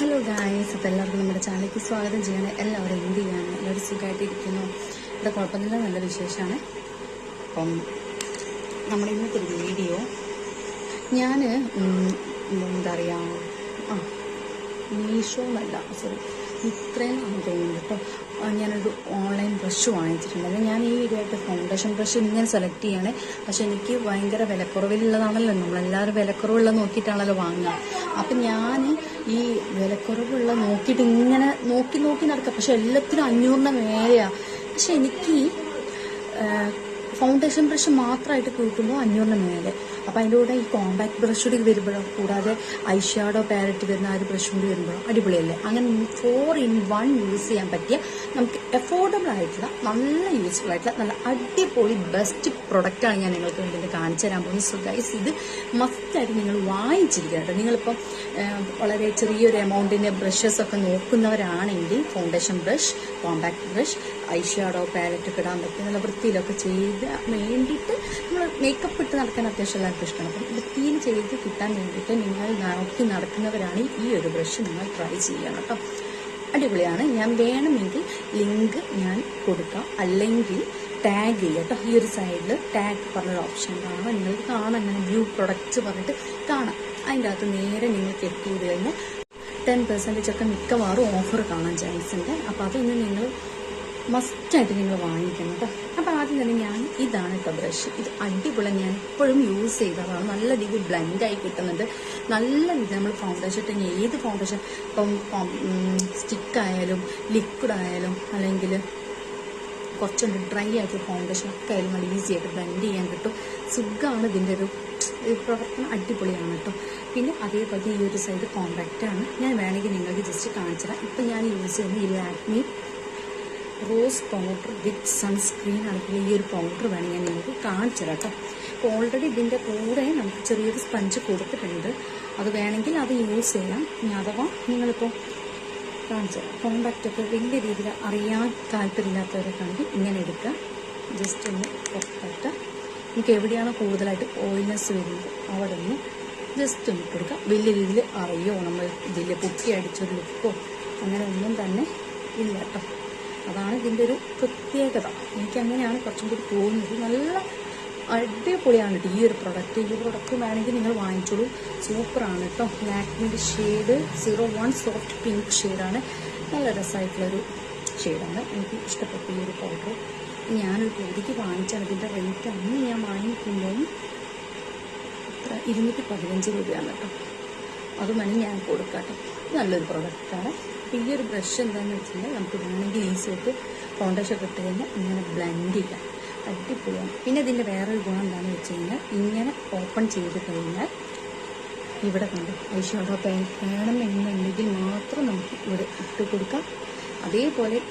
Hello guys അപ്പോൾ എല്ലാവർക്കും നമ്മുടെ ചാനലിലേക്ക് സ്വാഗതം ചെയ്യണം. എല്ലാവരും എന്ത് ചെയ്യാണ് എല്ലാവരും സുഖമായിട്ടിരിക്കുന്നു. ഇവിടെ കുഴപ്പമില്ല. നല്ല വിശേഷമാണ്. അപ്പം നമ്മുടെ ഇന്നത്തെ ഒരു വീഡിയോ. ഞാൻ എന്താ പറയുക ആ മീഷോ എന്നല്ല സോറി ഇത്രയും തോന്നുന്നു കേട്ടോ. ഞാനൊരു ഓൺലൈൻ ബ്രഷ് വാങ്ങിച്ചിട്ടുണ്ടായിരുന്നു. ഞാൻ ഈ ഇതായിട്ട് ഫൗണ്ടേഷൻ ബ്രഷ് ഇങ്ങനെ സെലക്ട് ചെയ്യണേ. പക്ഷെ എനിക്ക് ഭയങ്കര വിലക്കുറവിലുള്ളതാണല്ലോ. നമ്മളെല്ലാവരും വിലക്കുറവുള്ള നോക്കിയിട്ടാണല്ലോ വാങ്ങുക. അപ്പം ഞാൻ ഈ വിലക്കുറവുള്ള നോക്കിയിട്ട് ഇങ്ങനെ നോക്കി നോക്കി നടക്കുക പക്ഷെ എല്ലാത്തിനും അഞ്ഞൂറിന് മേലെയാണ് പക്ഷെ എനിക്ക് ഫൗണ്ടേഷൻ ബ്രഷ് മാത്രമായിട്ട് കൂട്ടുമ്പോൾ അഞ്ഞൂറിന് മേലെ. അപ്പം അതിന്റെ കൂടെ ഈ കോമ്പാക്ട് ബ്രഷ് കൂടി വരുമ്പോഴോ കൂടാതെ ഐഷാഡോ പാരറ്റ് വരുന്ന ആ ഒരു ബ്രഷ് കൂടി വരുമ്പോഴോ അടിപൊളിയല്ലേ? അങ്ങനെ ഫോർ ഇൻ വൺ യൂസ് ചെയ്യാൻ പറ്റിയ നമുക്ക് എഫോർഡബിൾ ആയിട്ടുള്ള നല്ല യൂസ്ഫുൾ ആയിട്ടുള്ള നല്ല അടിപൊളി ബെസ്റ്റ് പ്രൊഡക്റ്റാണ് ഞാൻ നിങ്ങൾക്ക് വേണ്ടി കാണിച്ചു തരാൻ പോകുന്നത്. സോ ഗൈസ് ഇത് മസ്റ്റായിട്ട് നിങ്ങൾ വാങ്ങിച്ചിരിക്കണം കേട്ടോ. നിങ്ങളിപ്പം വളരെ ചെറിയൊരു എമൗണ്ടിന്റെ ബ്രഷസ് ഒക്കെ നോക്കുന്നവരാണെങ്കിൽ foundation brush compact brush eyeshadow palette ഒക്കെ ഇടാൻ പറ്റും നല്ല വൃത്തിയിലൊക്കെ ചെയ്ത് നമ്മൾ മേക്കപ്പ് ഇട്ട് നടക്കാൻ അത്യാവശ്യം എല്ലാവർക്കും ഇഷ്ടമാണ്. അപ്പം വൃത്തിയിൽ ചെയ്ത് കിട്ടാൻ വേണ്ടിയിട്ട് നിങ്ങൾ നോക്കി നടക്കുന്നവരാണ് ഈ ഒരു ബ്രഷ് നിങ്ങൾ ട്രൈ ചെയ്യണം കേട്ടോ. അടിപൊളിയാണ്. ഞാൻ വേണമെങ്കിൽ ലിങ്ക് ഞാൻ കൊടുക്കാം. അല്ലെങ്കിൽ ടാഗ് ചെയ്യുക കേട്ടോ. ഈ ഒരു സൈഡിൽ ടാഗ് പറഞ്ഞൊരു ഓപ്ഷൻ കാണാം. നിങ്ങൾക്ക് കാണാം. ഇങ്ങനെ ന്യൂ പ്രൊഡക്റ്റ്സ് പറഞ്ഞിട്ട് കാണാം. അതിന്റെ അകത്ത് നേരെ നിങ്ങൾക്ക് എത്തി കഴിഞ്ഞാൽ ടെൻ പെർസെന്റേജ് ഒക്കെ മിക്കവാറും ഓഫർ കാണാൻ ചാൻസ് ഉണ്ട്. അപ്പോൾ അതൊന്ന് നിങ്ങൾ മസ്റ്റായിട്ട് നിങ്ങൾ വാങ്ങിക്കണം കേട്ടോ അപ്പോൾ ആദ്യം തന്നെ ഞാൻ ഇതാണ് കേട്ടോ ബ്രഷ് ഇത് അടിപൊളി ഞാൻ എപ്പോഴും യൂസ് ചെയ്തതാണ് നല്ല രീതിയിൽ ബ്ലെൻഡായി കിട്ടുന്നുണ്ട് നല്ല രീതിയിൽ നമ്മൾ ഫൗണ്ടേഷൻ ഇട്ട് ഏത് ഫൗണ്ടേഷൻ ഇപ്പം സ്റ്റിക്കായാലും ലിക്വിഡ് ആയാലും അല്ലെങ്കിൽ കുറച്ചുണ്ട് ഡ്രൈ ആയിട്ടുള്ള ഫൗണ്ടേഷൻ ഒക്കെ ആയാലും നല്ല ഈസി ആയിട്ട് ബ്ലെൻഡ് ചെയ്യാൻ കിട്ടും. സുഖമാണ് ഇതിന്റെ ഒരു പ്രവർത്തനം അടിപൊളിയാണ് കേട്ടോ പിന്നെ അതേപോലെ ഈ ഒരു സൈഡ് കോമ്പാക്റ്റ് ആണ്. ഞാൻ വേണമെങ്കിൽ നിങ്ങൾക്ക് ജസ്റ്റ് കാണിച്ചു തരാം ഇപ്പം ഞാൻ യൂസ് ചെയ്യുന്ന ഈ Lakme rose powder with sunscreen അടക്കുന്ന ഈ ഒരു പൗഡർ വേണം ഞാൻ നിങ്ങൾക്ക് കാണിച്ചു കേട്ടോ. അപ്പോൾ ഓൾറെഡി ഇതിന്റെ കൂടെ നമുക്ക് ചെറിയൊരു സ്പഞ്ച് കൊടുത്തിട്ടുണ്ട്. അത് വേണമെങ്കിൽ അത് യൂസ് ചെയ്യാം. ഇനി അഥവാ നിങ്ങളിപ്പോൾ കാണിച്ചു കോണ്ടാക്റ്റൊക്കെ വലിയ രീതിയിൽ അറിയാൻ താല്പര്യമില്ലാത്തവരൊക്കെ ഇങ്ങനെ എടുക്കുക ജസ്റ്റ് ഒന്ന് പുറത്തിട്ട് നമുക്ക് എവിടെയാണോ കൂടുതലായിട്ട് ഓയിൽനെസ് വരുന്നത് അവിടെ നിന്ന് ജസ്റ്റ് ഒന്ന് കൊടുക്കുക വലിയ രീതിയിൽ അറിയോ നമ്മൾ ഇതിൽ പൊക്കി അടിച്ചൊരു ലുക്കോ അങ്ങനെ ഒന്നും തന്നെ ഇല്ല കേട്ടോ. അതാണ് ഇതിന്റെ ഒരു പ്രത്യേകത. എനിക്കങ്ങനെയാണ് കുറച്ചും കൂടി തോന്നുന്നത് നല്ല അടിപൊളിയാണ് കേട്ടോ ഈ ഒരു പ്രൊഡക്റ്റ് ഈ പ്രൊഡക്റ്റ് വേണമെങ്കിൽ നിങ്ങൾ വാങ്ങിച്ചോളൂ. സൂപ്പറാണ് കേട്ടോ ലാക്മിന്റെ shade zero one soft pink ഷെയ്ഡാണ് നല്ല രസമായിട്ടുള്ളൊരു ഷെയ്ഡാണ് എനിക്ക് ഇഷ്ടപ്പെട്ടു ഈ ഒരു പൗഡർ ഞാനൊരു പൂതിക്ക് വാങ്ങിച്ചാണ്. ഇതിന്റെ റേറ്റ് അന്ന് ഞാൻ വാങ്ങിക്കുമ്പോൾ ഇരുന്നൂറ്റി പതിനഞ്ച് രൂപയാണ് കേട്ടോ അത് മണി ഞാൻ കൊടുക്കാട്ടെ. കേട്ടോ നല്ലൊരു പ്രൊഡക്റ്റാണ്. ഈ ഒരു ബ്രഷ് എന്താണെന്ന് വെച്ചിട്ടുണ്ടെങ്കിൽ നമുക്ക് വേണമെങ്കിൽ ഈസി ആയിട്ട് ഫൗണ്ടേഷൻ ഒക്കെ ഇട്ട് കഴിഞ്ഞാൽ ഇങ്ങനെ ബ്ലെൻഡ് ചെയ്യാം. അടിപൊളിയാണ്. പിന്നെ ഇതിന്റെ വേറൊരു ഗുണം എന്താണെന്ന് വെച്ച് കഴിഞ്ഞാൽ ഇങ്ങനെ ഓപ്പൺ ചെയ്ത് കഴിഞ്ഞാൽ ഇവിടെ കണ്ടു? ഐഷാഡോ പാൻ വേണമെന്നുണ്ടെങ്കിൽ മാത്രം നമുക്ക് ഇവിടെ ഇട്ട് കൊടുക്കാം. അതേപോലെ